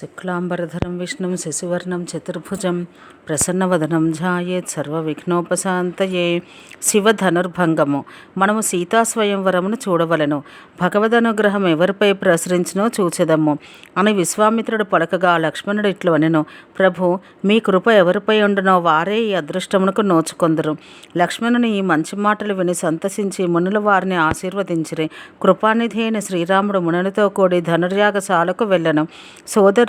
శుక్లాంబరధరం విష్ణుం శశివర్ణం చతుర్భుజం ప్రసన్నవదనం ధ్యాయేత్ సర్వవిఘ్నోపశాంతయే. శివధనుర్భంగము. మనము సీతా స్వయంవరమును చూడవలెను. భగవదనుగ్రహం ఎవరిపై ప్రసరించినో చూచెదము. అని విశ్వామిత్రుడు పలకగా లక్ష్మణుడు ఇట్లు అనెను ప్రభు మీ కృప ఎవరిపై ఉండునో వారే ఈ అదృష్టమునకు నోచుకొందరు. లక్ష్మణుని ఈ మంచి మాటలు విని సంతసించి మునులు వారిని ఆశీర్వదించిరి. కృపానిధి అయిన శ్రీరాముడు మునులతో కూడి ధనుర్యాగశాలకు వెళ్ళను.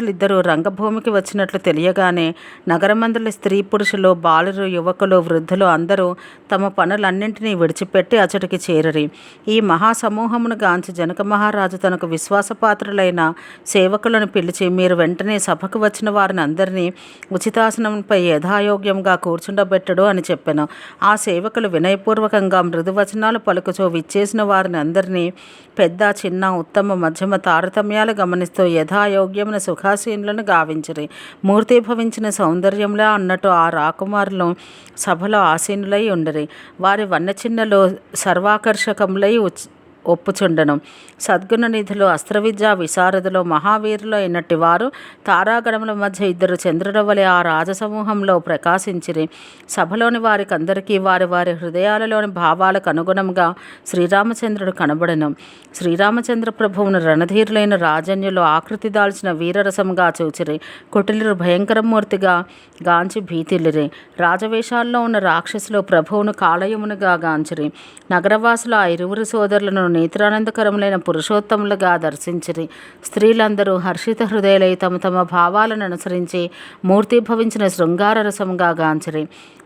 ఇద్దరు రంగభూమికి వచ్చినట్లు తెలియగానే నగరమందుల స్త్రీ పురుషులు బాలురు యువకులు వృద్ధులు అందరూ తమ పనులన్నింటినీ విడిచిపెట్టి అచటికి చేరరి. ఈ మహాసమూహమును గాంచి జనక మహారాజు తనకు విశ్వాసపాత్రులైన సేవకులను పిలిచి మీరు వెంటనే సభకు వచ్చిన వారిని అందరినీ ఉచితాసనంపై యథాయోగ్యంగా కూర్చుండబెట్టడు అని చెప్పాను. ఆ సేవకులు వినయపూర్వకంగా మృదువచనాలు పలుకుచో విచ్చేసిన వారిని అందరినీ పెద్ద చిన్న ఉత్తమ మధ్యమ తారతమ్యాలు గమనిస్తూ యథాయోగ్యమైన సుఖాసీనులను గావించిరి. మూర్తిభవించిన సౌందర్యంలా అన్నట్టు ఆ రాకుమారులు సభలో ఆసీనులై ఉండరి. వారి వన్నచిన్నలో సర్వాకర్షకములై ఉచ్ ఒప్పుచుండను. సద్గుణ నిధులు అస్త్రవిద్యా విశారదులు మహావీరులు అయినట్టి వారు తారాగణముల మధ్య ఇద్దరు చంద్రుల వలె ఆ రాజసమూహంలో ప్రకాశించిరి. సభలోని వారికి అందరికీ వారి వారి హృదయాలలోని భావాలకు అనుగుణంగా శ్రీరామచంద్రుడు కనబడను. శ్రీరామచంద్ర ప్రభువును రణధీరులైన రాజన్యులు ఆకృతి దాల్చిన వీరరసంగా చూచిరి. కుటిలురు భయంకరమూర్తిగా గాంచి భీతిల్లిరి. రాజవేషాల్లో ఉన్న రాక్షసులు ప్రభువును కాళయమునుగా గాంచిరి. నగరవాసులు ఆ ఇరువురు సోదరులను నేత్రానందకరములైన పురుషోత్తములుగా దర్శించిరి. స్త్రీలందరూ హర్షిత హృదయలై తమ తమ భావాలను అనుసరించి మూర్తిభవించిన శృంగార రసముగా గాంచిరి.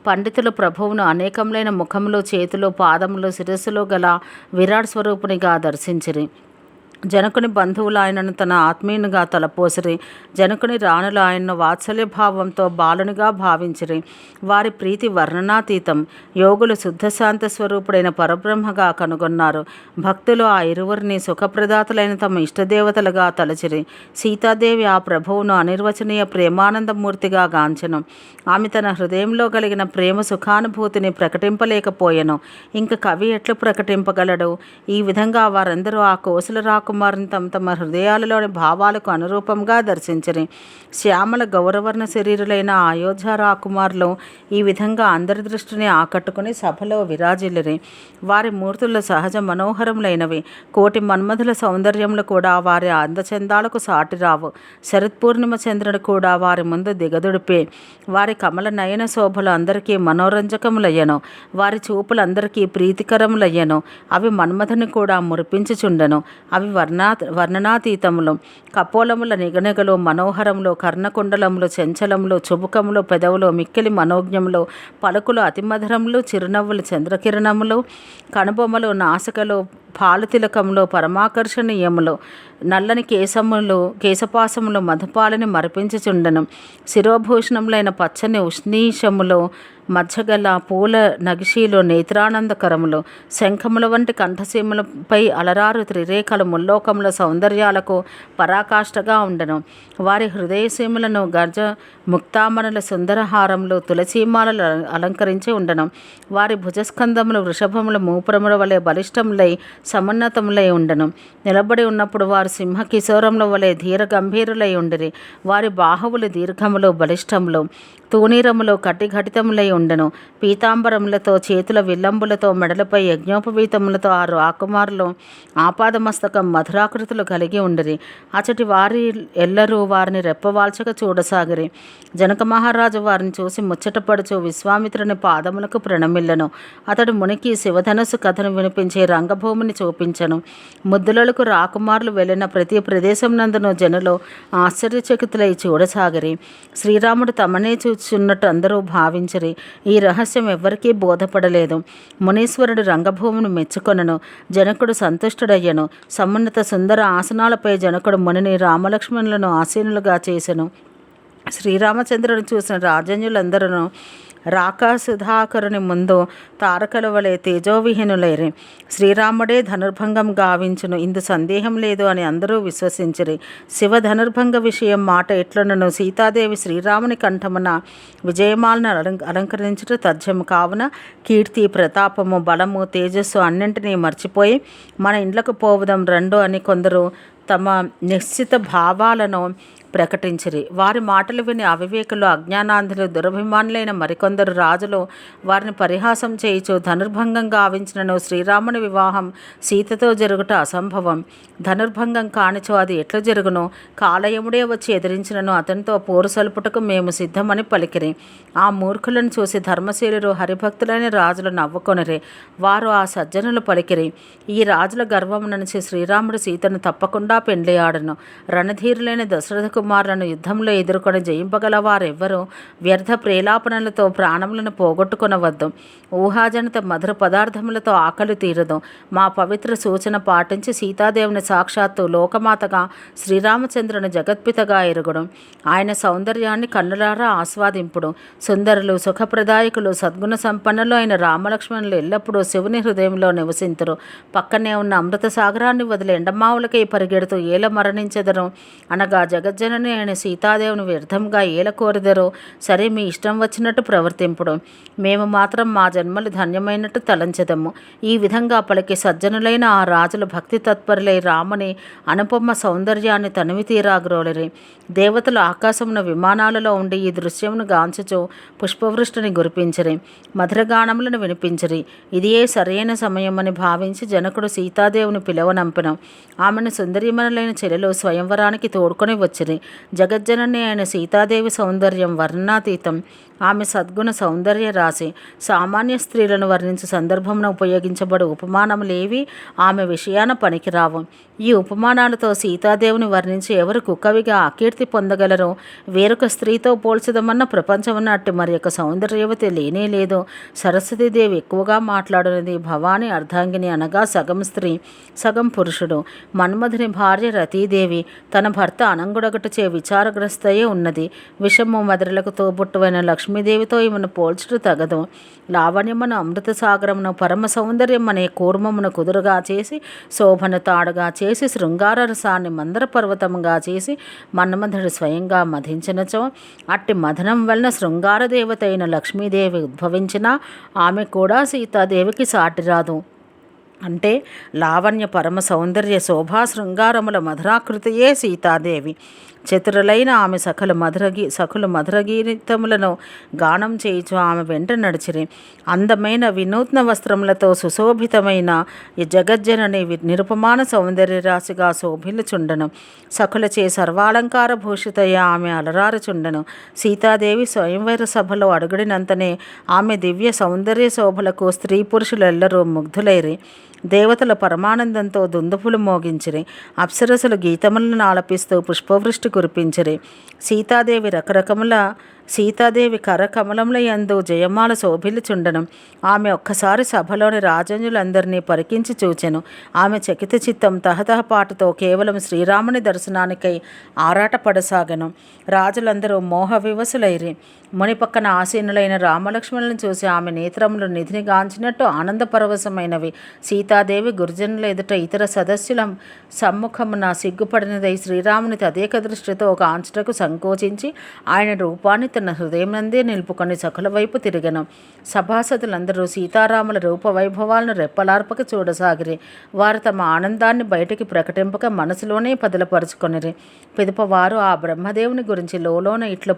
పండితులు ప్రభువును అనేకములైన ముఖములు చేతులు పాదములు శిరస్సులో గల విరాట్ స్వరూపునిగా దర్శించిరి. జనకుని బంధువులు ఆయనను తన ఆత్మీయునిగా తలపోసిరి. జనకుని రాణులు ఆయన్ను వాత్సల్య భావంతో బాలునిగా భావించిరి. వారి ప్రీతి వర్ణనాతీతం. యోగులు శుద్ధశాంత స్వరూపుడైన పరబ్రహ్మగా కనుగొన్నారు. భక్తులు ఆ ఇరువురిని సుఖప్రదాతలైన తమ ఇష్టదేవతలుగా తలచిరి. సీతాదేవి ఆ ప్రభువును అనిర్వచనీయ ప్రేమానందమూర్తిగా గాంచెను. ఆమె తన హృదయంలో కలిగిన ప్రేమ సుఖానుభూతిని ప్రకటింపలేకపోయెను. ఇంక కవి ఎట్లు ప్రకటింపగలడు? ఈ విధంగా వారందరూ ఆ కోసల రాకుమారుని తమ తమ హృదయాలలోని భావాలకు అనురూపంగా దర్శించని శ్యామల గౌరవర్ణ శరీరులైన అయోధ్య రాకుమారులు ఈ విధంగా అందరి దృష్టిని ఆకట్టుకుని సభలో విరాజిల్లిరి. వారి మూర్తులు సహజ మనోహరములైనవి. కోటి మన్మధుల సౌందర్యములు కూడా వారి అందచందాలకు సాటిరావు శరత్పూర్ణిమ చంద్రుడు కూడా వారి ముందు దిగదుడిపే. వారి కమల నయన శోభలు అందరికీ మనోరంజకములయ్యను. వారి చూపులందరికీ ప్రీతికరములయ్యను. అవి మన్మథుని కూడా మురిపించుచుండెను. అవి వర్ణా వర్ణనాతీతములు. కపోలముల నిగనిగలు మనోహరములు కర్ణకుండలములు చెంచలములు చుబుకములు పెదవులు మిక్కిలి మనోజ్ఞములు పలుకులు అతిమధురములు చిరునవ్వులు చంద్రకిరణములు కనుబొమ్మలు నాసికలు పాలు పరమాకర్షణీయములు నల్లని కేశములు కేశపాసములు మధుపాలని మరిపించుచుండెను. శిరోభూషణములైన పచ్చని ఉష్ణీషములు మధ్యగల పూల నగిషీలు నేత్రానందకరములు శంఖముల వంటి కంఠసీములపై అలరారు త్రిరేఖలు ముల్లోకముల సౌందర్యాలకు పరాకాష్ఠగా ఉండెను. వారి హృదయసీములను గర్జ ముక్తామణుల సుందరహారములు తులసీమాలలు అలంకరించి ఉండను. వారి భుజస్కందములు వృషభముల మూపురముల వలె బలిష్టములై సమున్నతములై ఉండను. నిలబడి ఉన్నప్పుడు వారు సింహ కిశోరముల వలె ధీర గంభీరులై ఉండిరి. వారి బాహువులు దీర్ఘములు బలిష్టములు తూనీరములు కటిఘటితములై ఉండెను. పీతాంబరములతో చేతుల విల్లంబులతో మెడలపై యజ్ఞోపవీతములతో ఆ రాకుమారులు ఆపాదమస్తకం మధురాకృతులు కలిగి ఉండిరి. అచటి వారి ఎల్లరూ వారిని రెప్పవాల్చక చూడసాగిరి. జనక మహారాజు వారిని చూసి ముచ్చటపడుచు విశ్వామిత్రుని పాదములకు ప్రణమిల్లను. అతడు మునికి శివధనస్సు కథను వినిపించే రంగభూమిని చూపించను. ముద్దులకు రాకుమారులు వెళ్ళిన ప్రతి ప్రదేశం నందును జనులు ఆశ్చర్యచకితులై చూడసాగిరి. శ్రీరాముడు తమనే చూచున్నట్టు అందరూ భావించిరి. ఈ రహస్యం ఎవ్వరికీ బోధపడలేదు. మునీశ్వరుడు రంగభూమిని మెచ్చుకొనను. జనకుడు సంతుష్టుడయ్యను. సమున్నత సుందర ఆసనాలపై జనకుడు మునిని రామలక్ష్మణులను ఆసీనులుగా చేసెను. శ్రీరామచంద్రుని చూసిన రాజన్యులందరూ రాకా సుధాకరుని ముందు తారకల వలె తేజోవిహీనులైరి. శ్రీరాముడే ధనుర్భంగం గావించును. ఇందు సందేహం లేదు అని అందరూ విశ్వసించిరి. శివ ధనుర్భంగ విషయం మాట ఎట్లనను సీతాదేవి శ్రీరాముని కంఠమున విజయమాలను అలం అలంకరించుట తథ్యము కావున కీర్తి ప్రతాపము బలము తేజస్సు అన్నింటినీ మర్చిపోయి మన ఇండ్లకు పోవడం రెండు అని కొందరు తమ నిశ్చిత భావాలను ప్రకటించిరి. వారి మాటలు విని అవివేకులు అజ్ఞానాంధులు దురభిమానులైన మరికొందరు రాజులు వారిని పరిహాసం చేయుచు ధనుర్భంగం గావించినను శ్రీరాముని వివాహం సీతతో జరుగుట అసంభవం. ధనుర్భంగం కానిచో అది ఎట్లు జరుగును? కాలయముడే వచ్చి ఎదిరించినను అతనితో పోరుసల్పుటకు మేము సిద్ధమని పలికిరి. ఆ మూర్ఖులను చూసి ధర్మశీలురు హరిభక్తులైన రాజులు నవ్వుకొనిరి. వారు ఆ సజ్జనులు పలికిరి. ఈ రాజుల గర్వముననిచి శ్రీరాముడు సీతను తప్పకుండా పెండ్లియాడను. రణధీరులైన దశరథకు కుమారులను యుద్ధంలో ఎదుర్కొని జయింపగల వారెవ్వరూ వ్యర్థ ప్రేలాపనలతో ప్రాణములను పోగొట్టుకునవద్దు. ఊహాజనిత మధుర పదార్థములతో ఆకలి తీరదు. మా పవిత్ర సూచన పాటించి సీతాదేవిని సాక్షాత్తు లోకమాతగా శ్రీరామచంద్రుని జగత్పితగా ఎరుగుడు. ఆయన సౌందర్యాన్ని కన్నులారా ఆస్వాదింపుడు. సుందరులు సుఖప్రదాయకులు సద్గుణ సంపన్నులు అయిన రామలక్ష్మణులు ఎల్లప్పుడూ శివుని హృదయంలో నివసింతురు. పక్కనే ఉన్న అమృత సాగరాన్ని వదిలి ఎండమావులకై పరిగెడుతూ ఏల మరణించెదరు. అనగా ఆయన అయిన సీతాదేవిని వ్యర్థంగా ఏల కోరిదరు సరే మీ ఇష్టం వచ్చినట్టు ప్రవర్తింపడం. మేము మాత్రం మా జన్మలు ధన్యమైనట్టు తలంచెదము. ఈ విధంగా పలికి సజ్జనులైన ఆ రాజులు భక్తి తత్పరులై రామని అనుపమ సౌందర్యాన్ని తనివి తీరాగ్రోలరి దేవతలు ఆకాశమున విమానాలలో ఉండి ఈ దృశ్యమును గాంచుచు పుష్పవృష్టిని గురిపించరి. మధురగానములను వినిపించరి. ఇదియే సరైన సమయమని భావించి జనకుడు సీతాదేవుని పిలవనంపిన. ఆమెను సుందరీమణులైన చెల్లెలు స్వయంవరానికి తోడుకొని వచ్చిరి. జగజ్జనని అయిన సీతాదేవి సౌందర్యం వర్ణాతీతం. ఆమె సద్గుణ సౌందర్య రాశి. సామాన్య స్త్రీలను వర్ణించే సందర్భంలో ఉపయోగించబడు ఉపమానములేవి ఆమె విషయాన పనికిరావు. ఈ ఉపమానాలతో సీతాదేవిని వర్ణించి ఎవరు కుక్కవిగా అకీర్తి పొందగలరో వేరొక స్త్రీతో పోల్చదమన్న ప్రపంచం నాటి మరి యొక్క సౌందర్యవతి లేనే లేదు. సరస్వతీదేవి ఎక్కువగా మాట్లాడినది భవాని అర్ధాంగిని అనగా సగం స్త్రీ సగం పురుషుడు. మన్మధుని భార్య రతీదేవి తన భర్త చే విచారగ్రస్తయే ఉన్నది. విషము మధురలకు తోబుట్టువైన లక్ష్మీదేవితో ఈమెను పోల్చుట తగదు. లావణ్యమును అమృత సాగరమును పరమ సౌందర్యం అనే కూర్మమును కుదురుగా చేసి శోభను తాడుగా చేసి శృంగార రసాన్ని మందర పర్వతముగా చేసి మన్మధుడు స్వయంగా మధించినచో అట్టి మధనం వలన శృంగార దేవత అయిన లక్ష్మీదేవి ఉద్భవించిన ఆమె కూడా సీతాదేవికి సాటిరాదు. అంటే లావణ్య పరమ సౌందర్య శోభా శృంగారముల మధురాకృతియే సీతాదేవి. చతురులైన ఆమె సకల మధురగి సకుల మధురగీతములను గానం చేయుచు ఆమె వెంట నడిచిరి. అందమైన వినూత్న వస్త్రములతో సుశోభితమైన ఈ జగజ్జనని నిరుపమాన సౌందర్య రాశిగా శోభిల్లుచుండను. సకులచే సర్వాలంకార భూషితయ్య ఆమె అలరారుచుండను. సీతాదేవి స్వయంవర సభలో అడుగుడినంతనే ఆమె దివ్య సౌందర్య శోభలకు స్త్రీ పురుషులెల్లరూ ముగ్ధులైరి. దేవతల పరమానందంతో దుందుపులు మోగించిరి. అప్సరసలు గీతములను ఆలపిస్తూ పుష్పవృష్టి కురిపించిరి. సీతాదేవి రకరకముల సీతాదేవి కరకమలముల యందు జయమాల శోభిల్లుచుండను. ఆమె ఒక్కసారి సభలోని రాజన్యులందరినీ పరికించి చూచెను. ఆమె చకిత చిత్తం తహతహపాటుతో కేవలం శ్రీరాముని దర్శనానికై ఆరాటపడసాగను. రాజులందరూ మోహ వివసులైరి. ముని పక్కన ఆసీనులైన రామలక్ష్మణులను చూసి ఆమె నేత్రములు నిధిని గాంచినట్టు ఆనందపరవశమైనవి. సీతాదేవి గురుజనుల ఎదుట ఇతర సదస్సుల సమ్ముఖమున సిగ్గుపడినదై శ్రీరాముని తదేక దృష్టితో ఒక ఆంచటకు సంకోచించి ఆయన రూపాన్ని తన నందే నిలుపుకొని సఖుల వైపు తిరిగను. సభాసదులందరూ సీతారాముల రూప వైభవాలను రెప్పలార్పక చూడసాగిరి. వారు తమ ఆనందాన్ని బయటికి ప్రకటింపక మనసులోనే పదిలపరుచుకొనిరి. పిదపవారు ఆ బ్రహ్మదేవుని గురించి లోలోన ఇట్లు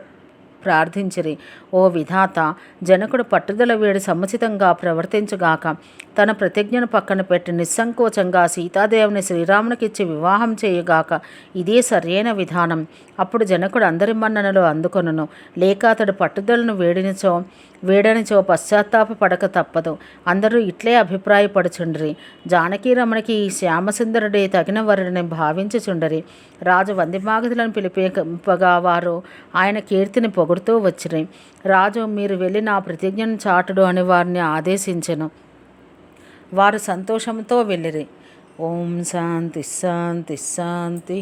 ప్రార్థించిరి. ఓ విధాత జనకుడు పట్టుదల వీడి సముచితంగా ప్రవర్తించుగాక తన ప్రతిజ్ఞను పక్కన పెట్టి నిస్సంకోచంగా సీతాదేవిని శ్రీరామునికిచ్చి వివాహం చేయగాక ఇదే సరైన విధానం. అప్పుడు జనకుడు అందరి మన్ననలు అందుకొనును. లేక అతడు పట్టుదలను వేడినిచో వేడనిచో పశ్చాత్తాప పడక తప్పదు. అందరూ ఇట్లే అభిప్రాయపడుచుండ్రి. జానకీరమణికి ఈ శ్యామసుందరుడే తగిన వరుడిని భావించుచుండరి. రాజు వందిమాగదులను పిలిపగా వారు ఆయన కీర్తిని పొగుడుతూ వచ్చిరి. రాజు మీరు వెళ్ళి నా ప్రతిజ్ఞను చాటుడు అని వారిని ఆదేశించెను. వారు సంతోషంతో వెళ్ళిరి. ఓం శాంతి శాంతి శాంతి